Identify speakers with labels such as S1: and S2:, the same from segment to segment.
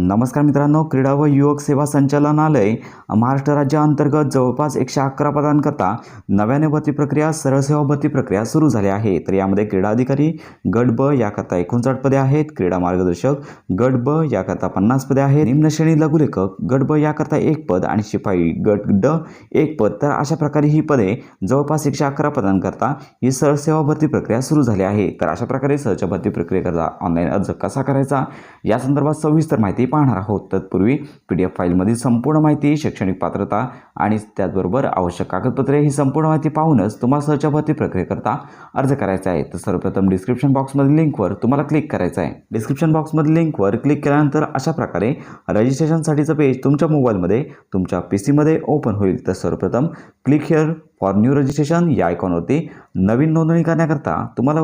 S1: नमस्कार मित्रांनो क्रीडा व युवक सेवा संचालनालय महाराष्ट्र राज्याअंतर्गत जवळपास एकशे अकरा पदांकरता नव्याने भरती प्रक्रिया सरळ सेवा भरती प्रक्रिया सुरू झाली आहे. तर यामध्ये क्रीडा अधिकारी गट ब याकरता एकोणसाठ पदे आहेत क्रीडा मार्गदर्शक गट ब याकरता पन्नास पदे आहेत निम्नश्रेणी लघुलेखक गट ब याकरता एक पद आणि शिपाई गट ड एक पद. तर अशा प्रकारे ही पदे जवळपास एकशे अकरा पदांकरता ही सरळ सेवा भरती प्रक्रिया सुरू झाली आहे. तर अशा प्रकारे सहच्या भरती प्रक्रियेकरता ऑनलाईन अर्ज कसा करायचा? या संदर्भात सविस्तर माहिती पाहणार आहोत. तत्पूर्वी पी डी एफ फाईलमधील संपूर्ण माहिती शैक्षणिक पात्रता आणि त्याचबरोबर आवश्यक कागदपत्रे ही संपूर्ण माहिती पाहूनच तुम्हाला सहच्या भरती प्रक्रियेकरता अर्ज करायचा आहे. तर सर्वप्रथम डिस्क्रिप्शन बॉक्समधील लिंकवर तुम्हाला क्लिक करायचं आहे. डिस्क्रिप्शन बॉक्समधील लिंकवर क्लिक केल्यानंतर अशा प्रकारे रजिस्ट्रेशनसाठीचं पेज तुमच्या मोबाईलमध्ये तुमच्या पी सीमध्ये ओपन होईल. तर सर्वप्रथम click here for new registration या आयकॉनवरती नवीन नोंदणी करण्याकरता तुम्हाला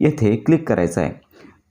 S1: येथे क्लिक करायचं आहे.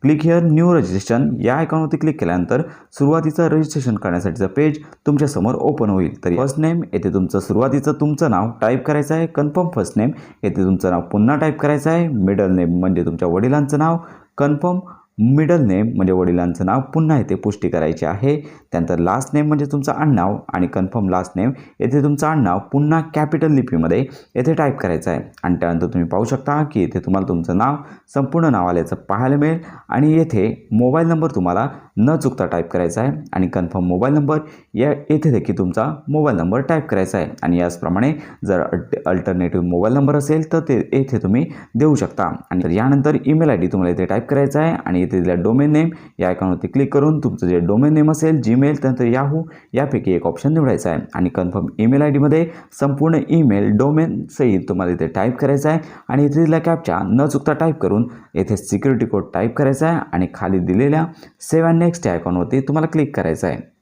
S1: क्लिक हिअर न्यू रजिस्ट्रेशन या आयकॉनवरती क्लिक केल्यानंतर सुरुवातीचं रजिस्ट्रेशन करण्यासाठीचं पेज तुमच्यासमोर ओपन होईल. तर फर्स्ट नेम येथे तुमचं सुरुवातीचं तुमचं नाव टाईप करायचं आहे. कन्फर्म फर्स्ट नेम येथे तुमचं नाव पुन्हा टाईप करायचं आहे. मिडल नेम म्हणजे तुमच्या वडिलांचं नाव. कन्फर्म मिडल नेम म्हणजे वडिलांचं नाव पुन्हा येथे पुष्टी करायची आहे. त्यानंतर लास्ट नेम म्हणजे तुमचं आडनाव आणि कन्फर्म लास्ट नेम येथे तुमचं आडनाव पुन्हा कॅपिटल लिपीमध्ये येथे टाईप करायचं आहे. आणि त्यानंतर तुम्ही पाहू शकता की येथे तुम्हाला तुमचं नाव संपूर्ण नाव आल्याचं पाहायला मिळेल. आणि येथे मोबाईल नंबर तुम्हाला न चुकता टाईप करायचा आहे. आणि कन्फर्म मोबाईल नंबर या येथे देखील तुमचा मोबाईल नंबर टाईप करायचा आहे. आणि याचप्रमाणे जर अल्ट अल्टरनेटिव्ह मोबाईल नंबर असेल तर ते येथे तुम्ही देऊ शकता. आणि तर यानंतर ईमेल आय डी तुम्हाला इथे टाईप करायचा आहे. आणि इथे दिल्या डोमेन नेम या आयकॉनवरती क्लिक करून तुमचं जे डोमेन नेम असेल जीमेल त्यानंतर याहू यापैकी एक ऑप्शन निवडायचा आहे. आणि कन्फर्म ईमेल आय डीमध्ये संपूर्ण ईमेल डोमेन सहित तुम्हाला इथे टाईप करायचा आहे. आणि इथे दिलेल्या कॅपच्या न चुकता टाईप करून येथे सिक्युरिटी कोड टाईप करायचा आहे. आणि खाली दिलेल्या सेव्ह अँड नेक्स्ट या आयकॉनवरती तुम्हाला क्लिक करायचं आहे.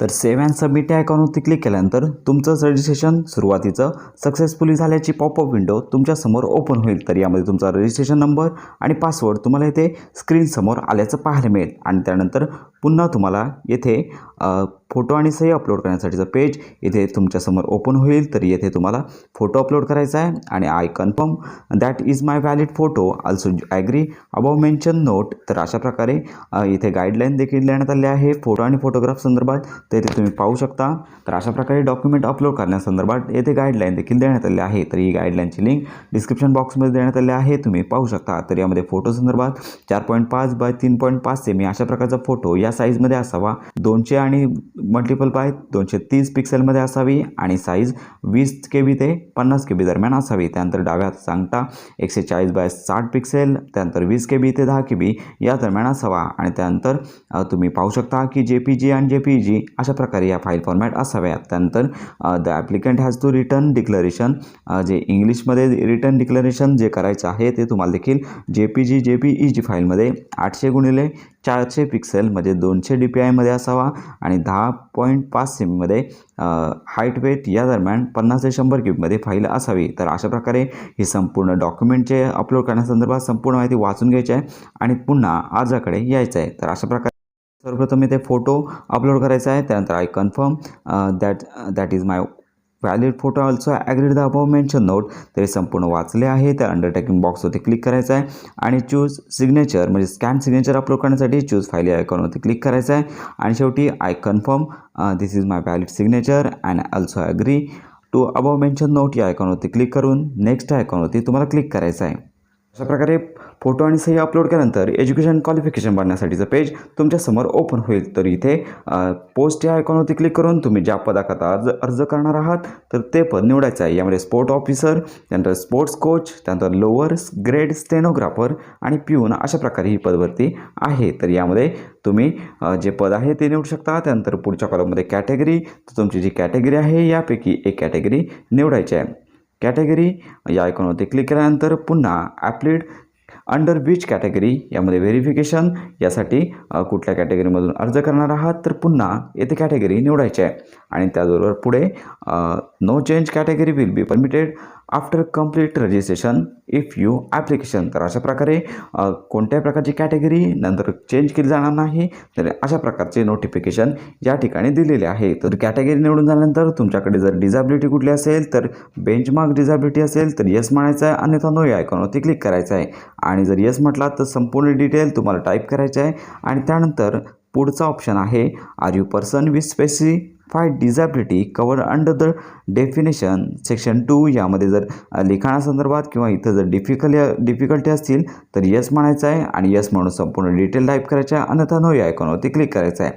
S1: तर सेव्ह अँड सबमिट या अकाउंटवरती क्लिक केल्यानंतर तुमचं रजिस्ट्रेशन सुरुवातीचं सक्सेसफुली झाल्याची पॉपअप विंडो तुमच्यासमोर ओपन होईल. तर यामध्ये तुमचा रजिस्ट्रेशन नंबर आणि पासवर्ड तुम्हाला इथे स्क्रीनसमोर आल्याचं पाहायला मिळेल. आणि त्यानंतर पुन्हा तुम्हाला येथे फोटो आणि सही अपलोड करण्यासाठीचं पेज इथे तुमच्यासमोर ओपन होईल तर येथे तुम्हाला फोटो अपलोड करायचा आहे. आणि I confirm that is my valid photo. Also agree above mention note. तर अशा प्रकारे इथे गाईडलाईन देखील देण्यात आले आहे. फोटो आणि फोटोग्राफ संदर्भात तर इथे तुम्ही पाहू शकता. तर अशा प्रकारे डॉक्युमेंट अपलोड करण्यासंदर्भात येथे गाईडलाईन देखील देण्यात आले आहे. तर ही गाईडलाईनची लिंक डिस्क्रिप्शन बॉक्समध्ये देण्यात आली आहे. तुम्ही पाहू शकता. तर यामध्ये फोटो संदर्भात चार पॉईंट पाच बाय तीन पॉईंट पाच सेमी अशा प्रकारचा फोटो या साईजमध्ये असावा. दोनशे आणि मल्टिपल पाय दोनशे तीस पिक्सेलमध्ये असावी आणि साईज वीस के बी ते पन्नास के बी दरम्यान असावी. त्यानंतर डाव्या सांगता एकशे चाळीस बाय साठ पिक्सेल त्यानंतर वीस के बी ते दहा के बी या दरम्यान असावा. आणि त्यानंतर तुम्ही पाहू शकता की जे पी जी आणि जे पी जी अशा प्रकारे या फाईल फॉर्मॅट असाव्यात. त्यानंतर the applicant has to return declaration जे इंग्लिशमध्ये रिटर्न डिक्लरेशन जे करायचं आहे ते तुम्हाला देखील J P G J P E जी फाईलमध्ये आठशे गुणिले चारशे पिक्सेल म्हणजे दोनशे डी पी आयमध्ये असावा. आणि दहा पॉईंट पाच सेमीमध्ये हाईट वेट या दरम्यान पन्नास ते शंभर क्यूबमध्ये फाईल असावी. तर अशा प्रकारे ही संपूर्ण डॉक्युमेंटचे अपलोड करण्यासंदर्भात संपूर्ण माहिती वाचून घ्यायची आहे आणि पुन्हा अर्जाकडे यायचं आहे. तर अशा प्रकारे सर्वप्रथम इथे फोटो अपलोड करायचा आहे. त्यानंतर I confirm that that is my valid photo also agreed the above mention note ते संपूर्ण वाचले आहे. त्या अंडरटेकिंग बॉक्सवरती क्लिक करायचं आहे. आणि चूज सिग्नेचर म्हणजे स्कॅन सिग्नेचर अपलोड करण्यासाठी चूज फाईल आयकॉनवरती क्लिक करायचं आहे. आणि शेवटी I confirm this is my valid signature and also agree to above mention note या आयकॉनवरती क्लिक करून नेक्स्ट आयकॉनवरती तुम्हाला क्लिक करायचं आहे. अशा प्रकारे फोटो आणि सही अपलोड केल्यानंतर एज्युकेशन क्वालिफिकेशन भरण्यासाठीचं पेज तुमच्यासमोर ओपन होईल. तर इथे पोस्ट या आयकॉनवरती क्लिक करून तुम्ही ज्या पदाकरता अर्ज अर्ज करणार आहात तर ते पद निवडायचं आहे. यामध्ये स्पोर्ट ऑफिसर त्यानंतर स्पोर्ट्स कोच त्यानंतर लोअर ग्रेड स्टेनोग्राफर आणि पिऊन अशा प्रकारे ही पदवरती आहे. तर यामध्ये तुम्ही जे पद आहे ते निवडू शकता. त्यानंतर पुढच्या कॉलममध्ये कॅटेगरी तर तुमची जी कॅटेगरी आहे यापैकी एक कॅटेगरी निवडायची आहे. कॅटेगरी या आयकॉनवरती क्लिक केल्यानंतर पुन्हा ॲप्लिड अंडर विच कॅटेगरी यामध्ये व्हेरिफिकेशन यासाठी कुठल्या कॅटेगरीमधून अर्ज करणार आहात? तर पुन्हा येथे कॅटेगरी निवडायची आहे. आणि त्याचबरोबर पुढे no change category will be permitted after complete registration if you application तर अशा प्रकारे कोणत्याही प्रकारची कॅटेगरी नंतर चेंज केली जाणार नाही. तर अशा प्रकारचे नोटिफिकेशन या ठिकाणी दिलेले आहे. तर कॅटेगरी निवडून झाल्यानंतर तुमच्याकडे जर डिझॅबिलिटी कुठली असेल तर बेंचमार्क डिझॅबिलिटी असेल तर येस म्हणायचं आहे. अन्यथा नो या आयकॉनवरती क्लिक करायचं आहे. आणि जर येस म्हटला तर संपूर्ण डिटेल तुम्हाला टाईप करायचं आहे. आणि त्यानंतर पुढचा ऑप्शन आहे are you person with five disability cover under the definition section two यामध्ये जर लिखाणासंदर्भात किंवा इथं जर डिफिकल्ट डिफिकल्टी असतील तर यस म्हणायचं आहे आणि यस म्हणून संपूर्ण डिटेल टाईप करायचं आहे अन्यथा नो या आयकॉनवरती क्लिक करायचं आहे.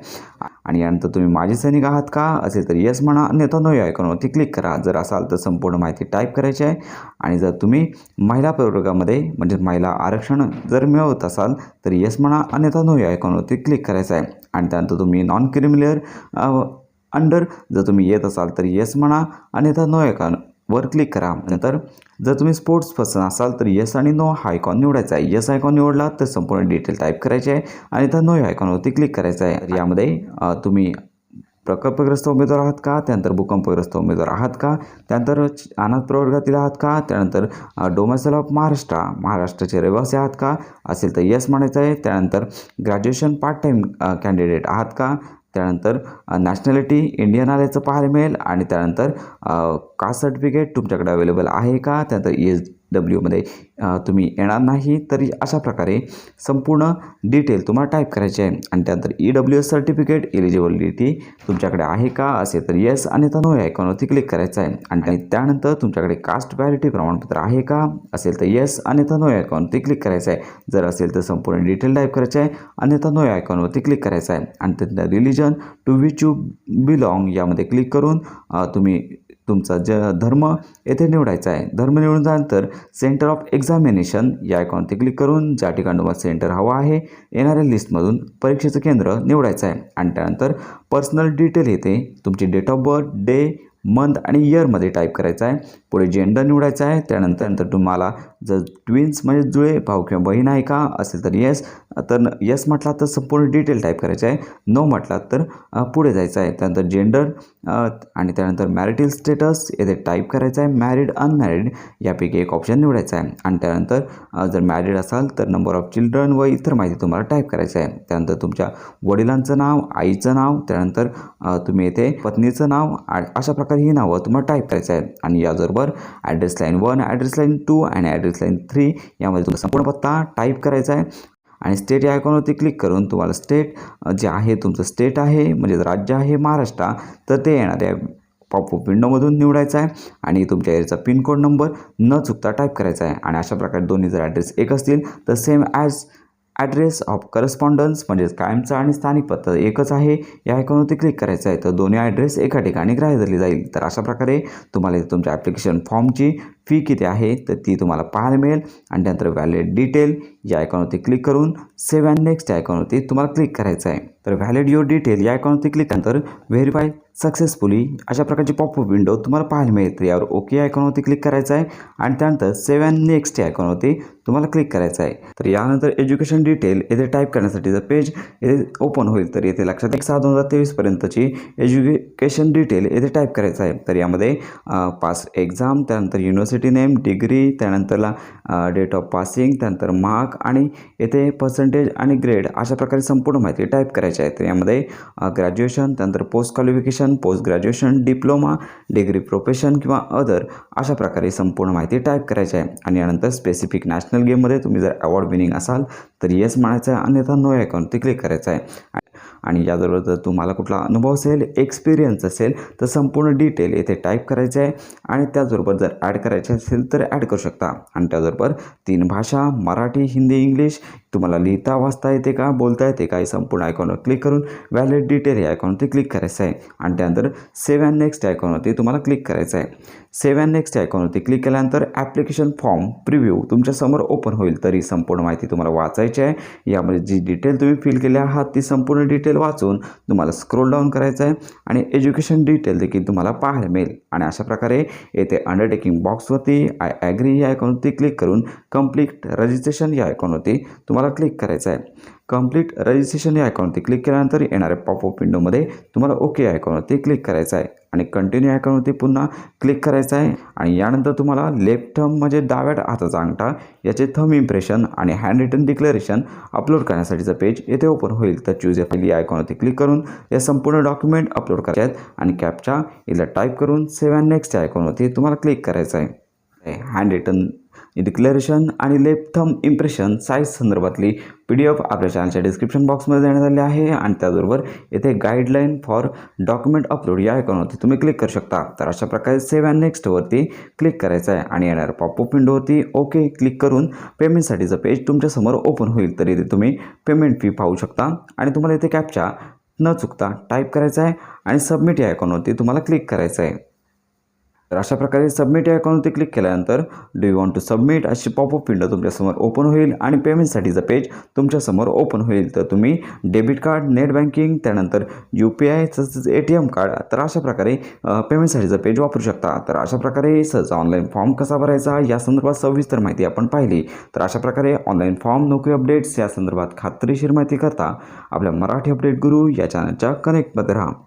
S1: आणि यानंतर तुम्ही माझे सैनिक आहात का असेल तर यस म्हणा अन्यथा नो या आयकॉनवरती क्लिक करा. जर असाल तर संपूर्ण माहिती टाईप करायची आहे आणि जर तुम्ही महिला प्रवर्गामध्ये म्हणजे महिला आरक्षण जर मिळवत असाल तर यस म्हणा अन्यथा नो या आयकॉनवरती क्लिक करायचं आहे. आणि त्यानंतर तुम्ही नॉन क्रिमिलियर अंडर जर तुम्ही येत असाल तर येस म्हणा अन्यथा नो आयकॉन वर क्लिक करा. नंतर जर तुम्ही स्पोर्ट्स पर्सन असाल तर येस आणि नो हा आयकॉन निवडायचा आहे. येस आयकॉन निवडला तर संपूर्ण डिटेल टाईप करायचे आहे आणि त्या नो आयकॉनवरती क्लिक करायचं आहे. यामध्ये तुम्ही प्रकल्पग्रस्त उमेदवार आहात का? त्यानंतर भूकंपग्रस्त उमेदवार आहात का? त्यानंतर अनाथ प्रवर्गातील आहात का? त्यानंतर डोमेसाईल ऑफ महाराष्ट्र महाराष्ट्राचे रहिवासी आहात का? असेल तर येस म्हणायचं आहे. त्यानंतर ग्रॅज्युएशन पार्ट टाईम कॅन्डिडेट आहात का? त्यानंतर नॅशनॅलिटी इंडियन आल्याचं पाहायला मिळेल आणि त्यानंतर कास्ट सर्टिफिकेट तुमच्याकडे अवेलेबल आहे का? त्यानंतर एज डब्ल्यूमध्ये तुम्ही येणार नाही तरी अशा प्रकारे संपूर्ण डिटेल तुम्हाला टाईप करायचे आहे. आणि त्यानंतर E W S certificate eligibility तुमच्याकडे आहे का? असेल तर येस आणि तर नो आयकॉनवरती क्लिक करायचं आहे. आणि त्यानंतर तुमच्याकडे कास्ट व्हॅलिटी प्रमाणपत्र आहे का? असेल तर येस आणि तर नो या आयकॉनवरती क्लिक करायचं आहे. जर असेल तर संपूर्ण डिटेल टाईप करायचं आहे आणि तर नो या आयकॉनवरती क्लिक करायचं आहे. आणि त्यानंतर religion to which you belong यामध्ये क्लिक करून तुम्ही तुमचा ज धर्म येथे निवडायचा आहे. धर्म निवडून झाल्यानंतर सेंटर ऑफ एक्झामिनेशन या आयकॉनवरती क्लिक करून ज्या ठिकाणी तुम्हाला सेंटर हवा आहे येणाऱ्या लिस्टमधून परीक्षेचं केंद्र निवडायचं आहे. आणि त्यानंतर पर्सनल डिटेल येते. तुमची date of birth day month आणि इयरमध्ये टाईप करायचं आहे. पुढे जेंडर निवडायचं आहे. त्यानंतर नंतर तुम्हाला जर ट्विन्स म्हणजे जुळे भाऊ किंवा बहीण आहे का असेल तर येस तर येस म्हटला तर संपूर्ण डिटेल टाईप करायचं आहे. नो म्हटला तर पुढे जायचं आहे. त्यानंतर जेंडर आणि त्यानंतर मॅरिटल स्टेटस येथे टाईप करायचं आहे. मॅरिड अनमॅरिड यापैकी एक ऑप्शन निवडायचा आहे. आणि त्यानंतर जर मॅरिड असाल तर नंबर ऑफ चिल्ड्रन व इतर माहिती तुम्हाला टाईप करायचं आहे. त्यानंतर तुमच्या वडिलांचं नाव आईचं नाव त्यानंतर तुम्ही येथे पत्नीचं नाव आ- अशा प्रकारे ही नावं तुम्हाला टाईप करायचं आहे आणि याचबरोबर address line one address line two आणि ॲड्रेस लाईन थ्री यामध्ये तुम्हाला संपूर्ण पत्ता टाईप करायचा आहे. आणि स्टेट या आयकॉनवरती क्लिक करून तुम्हाला स्टेट जे आहे तुमचं स्टेट आहे म्हणजे राज्य आहे महाराष्ट्र तर ते येणाऱ्या पॉपअप विंडोमधून निवडायचं आहे. आणि तुमच्या एरियाचा पिनकोड नंबर न चुकता टाईप करायचा आहे. आणि अशा प्रकारे दोन्ही जर ॲड्रेस एक असतील तर same as address of correspondence म्हणजेच कायमचा आणि स्थानिक पत्ता एकच आहे. या आयकॉनवरती क्लिक करायचं आहे तर दोन्ही ॲड्रेस एका ठिकाणी ग्राह्य धरली जाईल. तर अशा प्रकारे तुम्हाला तुमच्या ॲप्लिकेशन फॉर्मची फी किती आहे तर ती तुम्हाला पाहायला मिळेल. आणि त्यानंतर व्हॅलिड डिटेल या आयकॉनवरती क्लिक करून सेव्ह अँड नेक्स्ट या आयकॉनवरती तुम्हाला क्लिक करायचं आहे. तर व्हॅलिड युअर डिटेल या आयकॉनवरती क्लिक नंतर व्हेरीफाय सक्सेसफुली अशा प्रकारची पॉपअप विंडो तुम्हाला पाहायला मिळेल. तर यावर ओके आयकॉनवरती क्लिक करायचं आहे आणि त्यानंतर सेव्ह अँड नेक्स्ट या आयकॉनवरती तुम्हाला क्लिक करायचं आहे. तर यानंतर एज्युकेशन डिटेल येथे टाईप करण्यासाठी जर पेज येथे ओपन होईल तर येथे लक्षात एक सहा दोन हजार तेवीसपर्यंतची एज्युकेशन डिटेल येथे टाईप करायचं आहे. तर यामध्ये पास एक्झाम त्यानंतर युनिव्हर्सिटी नेम डिग्री त्यानंतरला डेट ऑफ पासिंग त्यानंतर मार्क आणि येथे पर्सेंटेज आणि ग्रेड अशा प्रकारे संपूर्ण माहिती टाईप करायची आहे. तर यामध्ये ग्रॅज्युएशन त्यानंतर post qualification post graduation diploma degree profession किंवा अदर अशा प्रकारे संपूर्ण माहिती टाईप करायची आहे. आणि यानंतर स्पेसिफिक नॅशनल गेममध्ये तुम्ही जर अवॉर्ड विनिंग असाल तर येस म्हणायचं आहे. अन्यथा नो अकाउंट ते क्लिक करायचं आहे. आणि याबरोबर जर तुम्हाला कुठला अनुभव असेल एक्सपिरियन्स असेल तर संपूर्ण डिटेल येथे टाईप करायचे आहे आणि त्याचबरोबर जर ॲड करायचे असेल तर ॲड करू शकता. आणि त्याचबरोबर तीन भाषा मराठी हिंदी इंग्लिश तुम्हाला लिहिता वाचता येते का बोलता येते का हे संपूर्ण आयकॉनवर क्लिक करून व्हॅलिड डिटेल या आयकॉनवरती क्लिक करायचं आहे. आणि त्यानंतर सेव्ह अँड नेक्स्ट आयकॉनवरती तुम्हाला क्लिक करायचं आहे. सेव्ह अँड नेक्स्ट आयकॉनवरती क्लिक केल्यानंतर ॲप्लिकेशन फॉर्म प्रिव्ह्यू तुमच्यासमोर ओपन होईल तरी संपूर्ण माहिती तुम्हाला वाचायची आहे. यामध्ये जी डिटेल तुम्ही फिल केली आहात ती संपूर्ण डिटेल वाचून तुम्हाला स्क्रोल डाऊन करायचं आहे आणि एज्युकेशन डिटेल देखील तुम्हाला पाहायला मिळेल. आणि अशा प्रकारे येथे अंडरटेकिंग बॉक्सवरती आय ॲग्री या आयकॉनवरती क्लिक करून कंप्लीट रजिस्ट्रेशन या आयकॉनवरती तुम्हाला क्लिक करायचं आहे. कंप्लीट रजिस्ट्रेशन या आयकॉनवरती क्लिक केल्यानंतर येणाऱ्या पॉपअप विंडोमध्ये तुम्हाला ओके आयकॉनवरती क्लिक करायचं आहे. आणि कंटिन्यू आयकॉनवरती पुन्हा क्लिक करायचं आहे. आणि यानंतर तुम्हाला लेफ्ट थम म्हणजे डाव्या हाताचा अंगठा याचे थम इम्प्रेशन आणि हँड रिटन डिक्लेरेशन अपलोड करण्यासाठीचं पेज येथे ओपन होईल. तर चूज या फाईल आयकॉनवरती क्लिक करून या संपूर्ण डॉक्युमेंट अपलोड करायचे आहेत. आणि कॅपच्या इथला टाईप करून सेव्ह अँड नेक्स्ट या आयकॉनवरती तुम्हाला क्लिक करायचं आहे. हँड रिटन डिक्लेरेशन आणि लेफ्ट थम इम्प्रेशन साईज संदर्भातली पी डी एफ आपल्या चॅनलच्या डिस्क्रिप्शन बॉक्समध्ये देण्यात आली आहे आणि त्याचबरोबर येथे गाईडलाईन फॉर डॉक्युमेंट अपलोड या आयकॉनवरती तुम्ही क्लिक करू शकता. तर अशा प्रकारे सेव्ह अँड नेक्स्टवरती क्लिक करायचं आहे आणि येणाऱ्या पॉपअप विंडोवरती ओके क्लिक करून पेमेंटसाठीचं पेज तुमच्यासमोर ओपन होईल. तर इथे तुम्ही पेमेंट फी पाहू शकता आणि तुम्हाला इथे कॅपच्या न चुकता टाईप करायचं आहे आणि सबमिट या आयकॉनवरती तुम्हाला क्लिक करायचं आहे तर अशा प्रकारे सबमिट या अकाउंटवरती क्लिक केल्यानंतर do you want to submit अशी पॉपअप विंडो तुमच्यासमोर ओपन होईल आणि पेमेंटसाठीचं पेज तुमच्यासमोर ओपन होईल. तर तुम्ही डेबिट कार्ड नेट बँकिंग त्यानंतर यू पी आय तसंच ए टी एम कार्ड तर अशा प्रकारे पेमेंटसाठीचं पेज वापरू शकता. तर अशा प्रकारे सहज ऑनलाईन फॉर्म कसा भरायचा? या संदर्भात सविस्तर माहिती आपण पाहिली. तर अशा प्रकारे ऑनलाईन फॉर्म नोकरी अपडेट्स या संदर्भात खात्रीशीर माहिती करता. आपल्या मराठी अपडेट गुरु या चॅनलच्या कनेक्टमध्ये राहा.